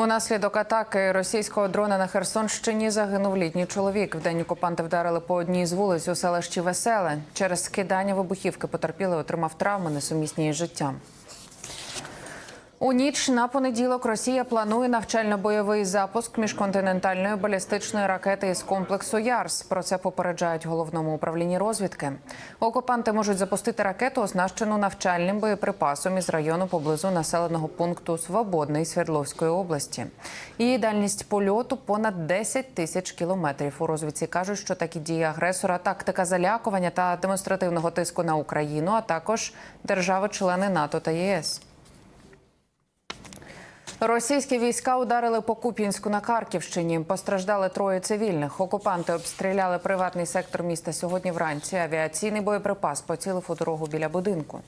Унаслідок атаки російського дрона на Херсонщині загинув літній чоловік. Вдень окупанти вдарили по одній з вулиць у селищі Веселе. Через скидання вибухівки потерпілий отримав травми несумісні із життям. У ніч на понеділок Росія планує навчально-бойовий запуск міжконтинентальної балістичної ракети із комплексу ЯРС. Про це попереджають головному управлінні розвідки. Окупанти можуть запустити ракету, оснащену навчальним боєприпасом із району поблизу населеного пункту Свободний Свердловської області. Її дальність польоту понад 10 тисяч кілометрів. У розвідці кажуть, що такі дії агресора, тактика залякування та демонстративного тиску на Україну, а також держави-члени НАТО та ЄС. Російські війська ударили по Куп'янську на Харківщині. Постраждали троє цивільних. Окупанти обстріляли приватний сектор міста сьогодні вранці. Авіаційний боєприпас поцілив у дорогу біля будинку.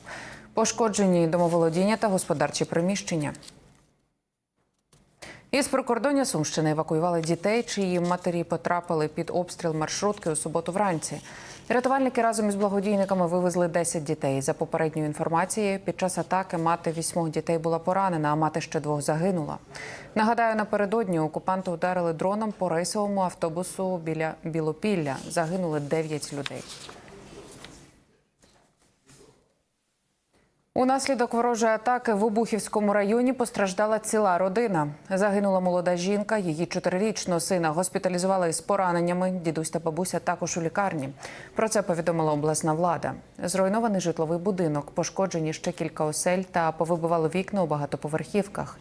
Пошкоджені домоволодіння та господарчі приміщення. Із прикордоння Сумщини евакуювали дітей, чиї матері потрапили під обстріл маршрутки у суботу вранці. Рятувальники разом із благодійниками вивезли 10 дітей. За попередньою інформацією, під час атаки мати вісьмох дітей була поранена, а мати ще двох загинула. Нагадаю, напередодні окупанти ударили дроном по рейсовому автобусу біля Білопілля. Загинули 9 людей. Унаслідок ворожої атаки в Обухівському районі постраждала ціла родина. Загинула молода жінка, її чотирирічного сина госпіталізували із пораненнями. Дідусь та бабуся також у лікарні. Про це повідомила обласна влада. Зруйнований житловий будинок, пошкоджені ще кілька осель та повибивали вікна у багатоповерхівках.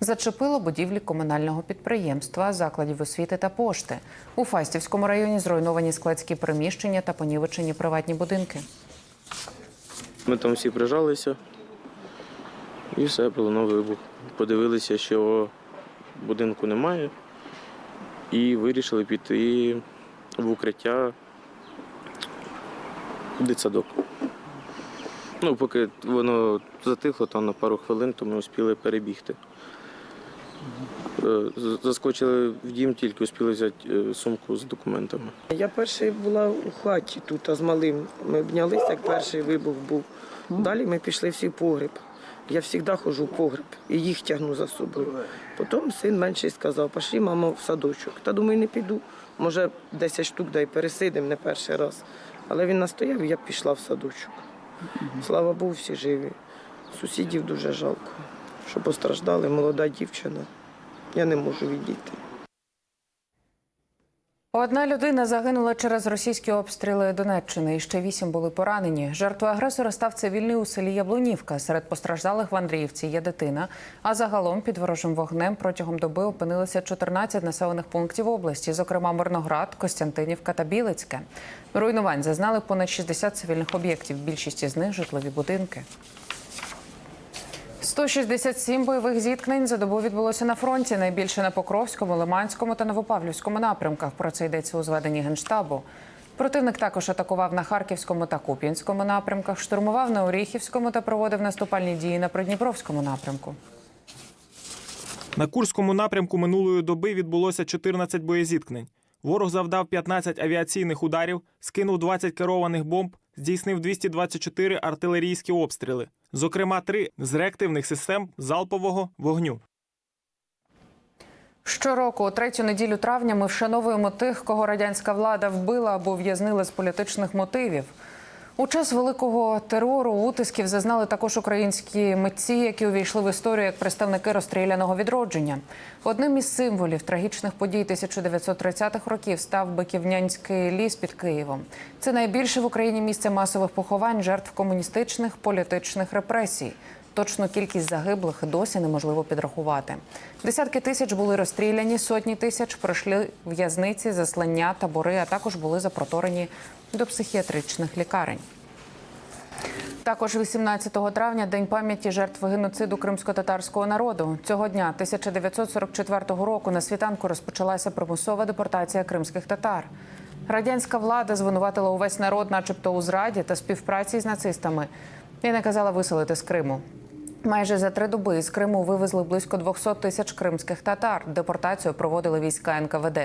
Зачепило будівлі комунального підприємства, закладів освіти та пошти. У Фастівському районі зруйновані складські приміщення та понівечені приватні будинки. Ми там всі прижалися і все, пролунав вибух. Подивилися, що будинку немає, і вирішили піти в укриття в дитсадок. Ну, поки воно затихло там на пару хвилин, то ми успіли перебігти. Е, Заскочили в дім, тільки успіли взяти е, сумку з документами. Я перший була у хаті тут, а з малим. Ми обнялися, як перший вибух був. Далі ми пішли всі в погреб. Я завжди ходжу в погреб і їх тягну за собою. Потім син менший сказав, пішли, мамо, в садочок. Та думаю, не піду. Може, 10 штук дай пересидимо не перший раз. Але він настояв, і я пішла в садочок. Слава Богу, всі живі. Сусідів дуже жалко, що постраждали, молода дівчина. Я не можу відійти. Одна людина загинула через російські обстріли Донеччини. Ще вісім були поранені. Жертвою агресора став цивільний у селі Яблунівка. Серед постраждалих в Андріївці є дитина. А загалом під ворожим вогнем протягом доби опинилися 14 населених пунктів області, зокрема Мирноград, Костянтинівка та Білицьке. Руйнувань зазнали понад 60 цивільних об'єктів. Більшість із них житлові будинки. 167 бойових зіткнень за добу відбулося на фронті. Найбільше на Покровському, Лиманському та Новопавлівському напрямках. Про це йдеться у зведенні генштабу. Противник також атакував на Харківському та Куп'янському напрямках, штурмував на Оріхівському та проводив наступальні дії на Придніпровському напрямку. На Курському напрямку минулої доби відбулося 14 боєзіткнень. Ворог завдав 15 авіаційних ударів, скинув 20 керованих бомб, здійснив 224 артилерійські обстріли, зокрема, три з реактивних систем залпового вогню. Щороку, третю неділю травня, ми вшановуємо тих, кого радянська влада вбила або в'язнила з політичних мотивів. У час великого терору утисків зазнали також українські митці, які увійшли в історію як представники розстріляного відродження. Одним із символів трагічних подій 1930-х років став Биківнянський ліс під Києвом. Це найбільше в Україні місце масових поховань жертв комуністичних політичних репресій. Точну кількість загиблих досі неможливо підрахувати. Десятки тисяч були розстріляні, сотні тисяч пройшли в'язниці, заслання, табори, а також були запроторені до психіатричних лікарень. Також 18 травня день пам'яті жертв геноциду кримсько-татарського народу. Цього дня 1944 року на світанку розпочалася примусова депортація кримських татар. Радянська влада звинуватила увесь народ, начебто у зраді та співпраці з нацистами, і наказала виселити з Криму. Майже за три доби з Криму вивезли близько 200 тисяч кримських татар. Депортацію проводили війська НКВД.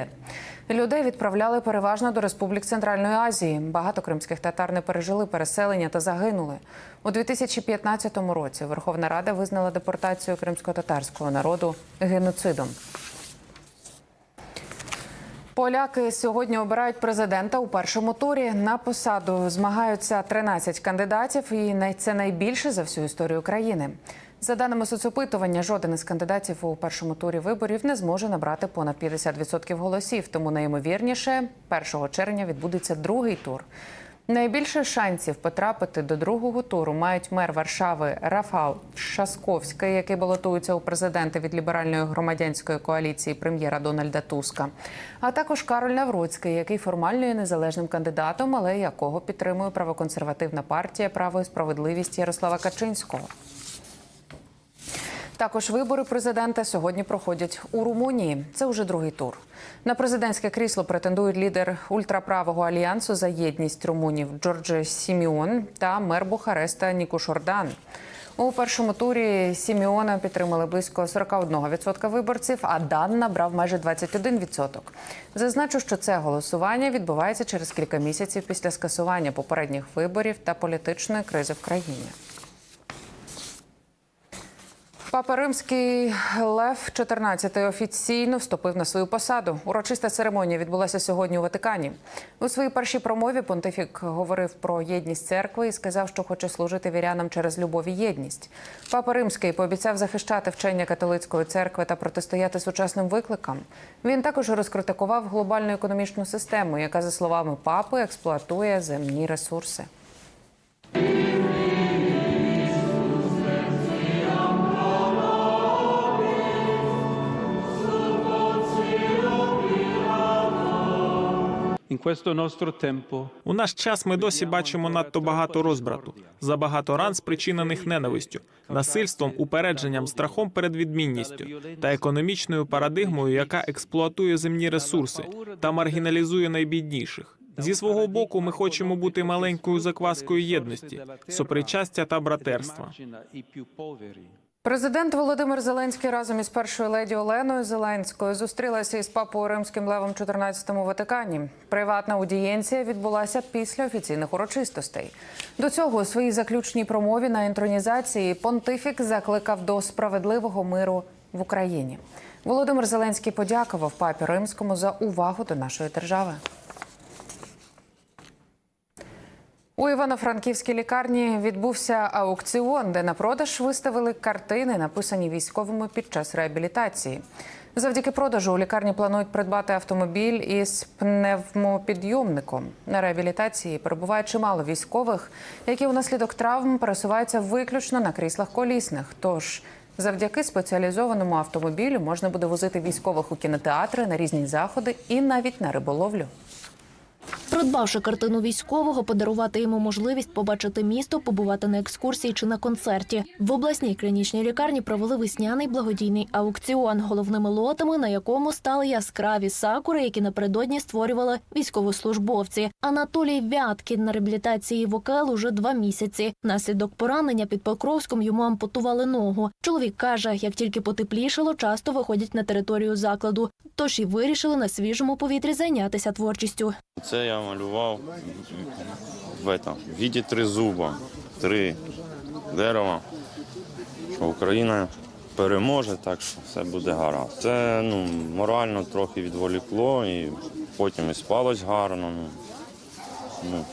Людей відправляли переважно до республік Центральної Азії. Багато кримських татар не пережили переселення та загинули. У 2015 році Верховна Рада визнала депортацію кримсько-татарського народу геноцидом. Поляки сьогодні обирають президента у першому турі. На посаду змагаються 13 кандидатів, і це найбільше за всю історію країни. За даними соцопитування, жоден із кандидатів у першому турі виборів не зможе набрати понад 50% голосів. Тому найімовірніше 1 червня відбудеться другий тур. Найбільше шансів потрапити до другого туру мають мер Варшави Рафал Шасковський, який балотується у президенти від ліберальної громадянської коаліції прем'єра Дональда Туска, а також Кароль Навроцький, який формально є незалежним кандидатом, але якого підтримує правоконсервативна партія Право і справедливість Ярослава Качинського. Також вибори президента сьогодні проходять у Румунії. Це вже другий тур. На президентське крісло претендують лідер ультраправого альянсу за єдність румунів Джорджі Сіміон та мер Бухареста Ніку Шордан. У першому турі Сіміона підтримали близько 41% виборців, а Дан набрав майже 21%. Зазначу, що це голосування відбувається через кілька місяців після скасування попередніх виборів та політичної кризи в країні. Папа Римський Лев XIV офіційно вступив на свою посаду. Урочиста церемонія відбулася сьогодні у Ватикані. У своїй першій промові понтифік говорив про єдність церкви і сказав, що хоче служити вірянам через любов і єдність. Папа Римський пообіцяв захищати вчення католицької церкви та протистояти сучасним викликам. Він також розкритикував глобальну економічну систему, яка, за словами папи, експлуатує земні ресурси. У наш час ми досі бачимо надто багато розбрату, забагато ран, спричинених ненавистю, насильством, упередженням, страхом перед відмінністю та економічною парадигмою, яка експлуатує земні ресурси та маргіналізує найбідніших. Зі свого боку, ми хочемо бути маленькою закваскою єдності, сопричастя та братерства. Президент Володимир Зеленський разом із першою леді Оленою Зеленською зустрілася із папою Римським Левом 14 у Ватикані. Приватна аудієнція відбулася після офіційних урочистостей. До цього у своїй заключній промові на інтронізації понтифік закликав до справедливого миру в Україні. Володимир Зеленський подякував папі Римському за увагу до нашої держави. У Івано-Франківській лікарні відбувся аукціон, де на продаж виставили картини, написані військовими під час реабілітації. Завдяки продажу у лікарні планують придбати автомобіль із пневмопідйомником. На реабілітації перебуває чимало військових, які унаслідок травм пересуваються виключно на кріслах колісних. Тож завдяки спеціалізованому автомобілю можна буде возити військових у кінотеатри на різні заходи і навіть на риболовлю. Придбавши картину військового, подарувати йому можливість побачити місто, побувати на екскурсії чи на концерті. В обласній клінічній лікарні провели весняний благодійний аукціон, головними лотами на якому стали яскраві сакури, які напередодні створювали військовослужбовці. Анатолій Вяткін на реабілітації в ОКЛ уже два місяці. Наслідок поранення під Покровськом йому ампутували ногу. Чоловік каже, як тільки потеплішало, часто виходять на територію закладу. Тож і вирішили на свіжому повітрі зайнятися творчістю. Це я малював в, этом, в віді три зуба, три дерева, що Україна переможе, так що все буде гаразд. Це ну, морально трохи відволікло і потім і спалось гарно. Ну, ну,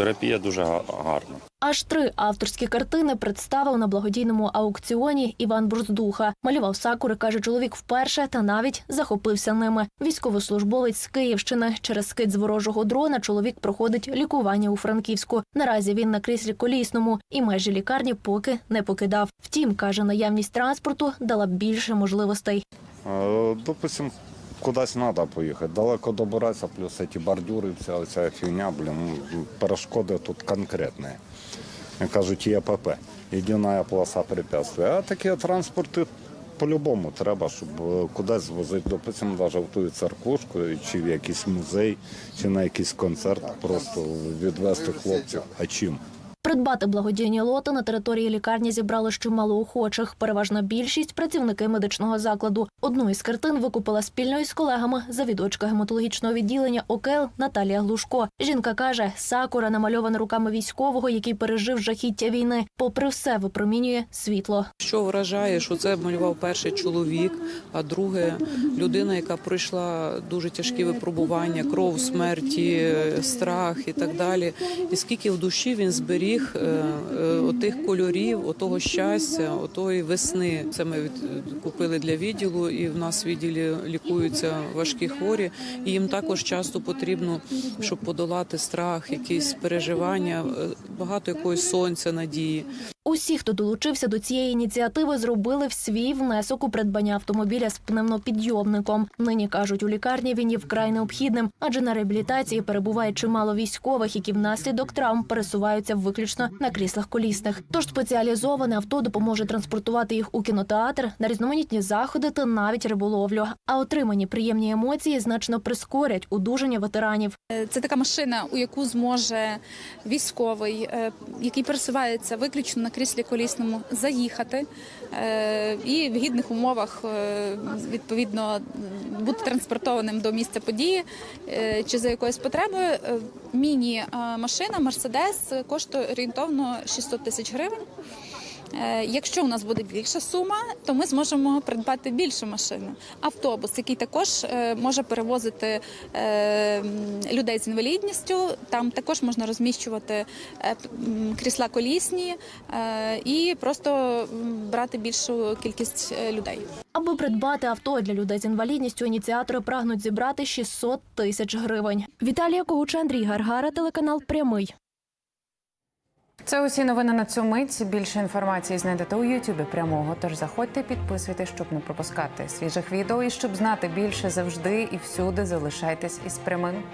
терапія дуже га- гарна. Аж три авторські картини представив на благодійному аукціоні Іван Бурздуха. Малював сакури, каже чоловік вперше, та навіть захопився ними. Військовослужбовець з Київщини. Через скид з ворожого дрона чоловік проходить лікування у Франківську. Наразі він на кріслі колісному і межі лікарні поки не покидав. Втім, каже, наявність транспорту дала б більше можливостей. Е, Допустим, кудись треба поїхати. Далеко добиратися, плюс ці бордюри, вся ця фігня, блін, ну, перешкоди тут конкретні. Кажуть, ЄПП. Єдина полоса препятствия. А такі транспорти по-любому треба, щоб е, кудись звозити, допустим, навіть в ту церквушку, чи в якийсь музей, чи на якийсь концерт, просто відвезти хлопців. А чим? Придбати благодійні лоти на території лікарні зібрали ще охочих. Переважна більшість працівники медичного закладу. Одну із картин викупила спільно із колегами завідувачка гематологічного відділення ОКЛ Наталія Глушко. Жінка каже, сакура намальована руками військового, який пережив жахіття війни. Попри все, випромінює світло. Що вражає, що це малював перший чоловік, а друге людина, яка пройшла дуже тяжкі випробування, кров, смерті, страх і так далі. І скільки в душі він зберіг е, е, отих кольорів, отого щастя, отої весни. Це ми купили для відділу, і в нас в відділі лікуються важкі хворі. І їм також часто потрібно, щоб подолати страх, якісь переживання, е, багато якогось сонця, надії. Усі, хто долучився до цієї ініціативи, зробили в свій внесок у придбання автомобіля з пневмопідйомником. Нині кажуть, у лікарні він є вкрай необхідним, адже на реабілітації перебуває чимало військових, які внаслідок травм пересуваються виключно на кріслах колісних. Тож спеціалізоване авто допоможе транспортувати їх у кінотеатр, на різноманітні заходи та навіть риболовлю. А отримані приємні емоції значно прискорять одужання ветеранів. Це така машина, у яку зможе військовий, е, який пересувається виключно на кріслі колісному, заїхати е, і в гідних умовах е, відповідно бути транспортованим до місця події е, чи за якоюсь потребою. Е, Міні-машина Мерседес коштує орієнтовно 600 тисяч гривень. Е, Якщо у нас буде більша сума, то ми зможемо придбати більшу машину. Автобус, який також е, може перевозити е, людей з інвалідністю. Там також можна розміщувати крісла колісні і просто брати більшу кількість людей. Аби придбати авто для людей з інвалідністю, ініціатори прагнуть зібрати 600 тисяч гривень. Віталія Когуча, Андрій Гаргара, телеканал Прямий. Це усі новини на цю мить. Більше інформації знайдете у Ютубі прямого. Тож заходьте, підписуйтесь, щоб не пропускати свіжих відео і щоб знати більше завжди і всюди залишайтесь із прямим.